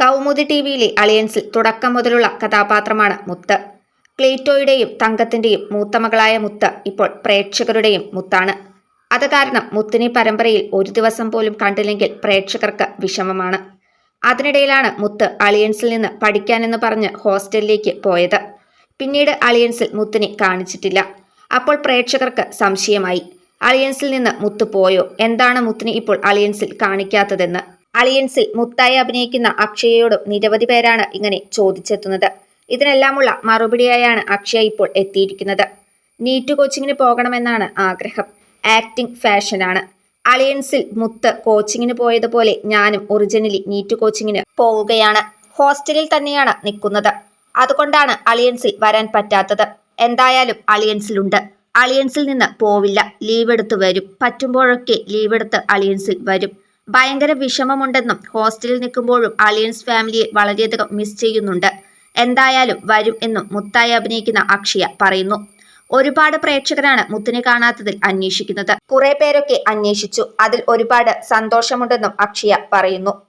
Kaumudi T വിയിലെ അലയൻസിൽ തുടക്കം മുതലുള്ള കഥാപാത്രമാണ് മുത്ത്. ക്ലീറ്റോയുടെയും മൂത്ത മകളായ മുത്ത് ഇപ്പോൾ പ്രേക്ഷകരുടെയും മുത്താണ്. അത് കാരണം മുത്തിനെ പരമ്പരയിൽ ഒരു ദിവസം പോലും കണ്ടില്ലെങ്കിൽ പ്രേക്ഷകർക്ക് വിഷമമാണ്. അതിനിടയിലാണ് മുത്ത് അലിയൻസിൽ നിന്ന് പഠിക്കാനെന്ന് പറഞ്ഞ് ഹോസ്റ്റലിലേക്ക് പോയത്. പിന്നീട് അലിയൻസിൽ മുത്തിനെ കാണിച്ചിട്ടില്ല. അപ്പോൾ പ്രേക്ഷകർക്ക് സംശയമായി. അലിയൻസിൽ നിന്ന് മുത്ത് പോയോ? എന്താണ് മുത്തിനെ ഇപ്പോൾ അലിയൻസിൽ കാണിക്കാത്തതെന്ന്? അളിയൻസിൽ മുത്തായി അഭിനയിക്കുന്ന അക്ഷയയോടും നിരവധി പേരാണ് ഇങ്ങനെ ചോദിച്ചെത്തുന്നത്. ഇതിനെല്ലാമുള്ള മറുപടിയായാണ് അക്ഷയ ഇപ്പോൾ എത്തിയിരിക്കുന്നത്. നീറ്റ് കോച്ചിങ്ങിന് പോകണമെന്നാണ് ആഗ്രഹം. ആക്ടിംഗ് ഫാഷനാണ്. അളിയൻസിൽ മുത്ത് കോച്ചിങ്ങിന് പോയതുപോലെ ഞാനും ഒറിജിനലി നീറ്റ് കോച്ചിങ്ങിന് പോവുകയാണ്. ഹോസ്റ്റലിൽ തന്നെയാണ് നിൽക്കുന്നത്. അതുകൊണ്ടാണ് അളിയൻസിൽ വരാൻ പറ്റാത്തത്. എന്തായാലും അളിയൻസിലുണ്ട്. അളിയൻസിൽ നിന്ന് പോവില്ല. ലീവ് എടുത്ത് വരും. പറ്റുമ്പോഴൊക്കെ ലീവ് എടുത്ത് അളിയൻസിൽ വരും. ഭയങ്കര വിഷമമുണ്ടെന്നും ഹോസ്റ്റലിൽ നിൽക്കുമ്പോഴും അലിയൻസ് ഫാമിലിയെ വളരെയധികം മിസ് ചെയ്യുന്നുണ്ട്. എന്തായാലും വരും എന്നും മുത്തായി അഭിനയിക്കുന്ന അക്ഷയ പറയുന്നു. ഒരുപാട് പ്രേക്ഷകരാണ് മുത്തിനെ കാണാത്തതിൽ അന്വേഷിക്കുന്നത്. കുറെ പേരൊക്കെ അന്വേഷിച്ചു. അതിൽ ഒരുപാട് സന്തോഷമുണ്ടെന്നും അക്ഷയ പറയുന്നു.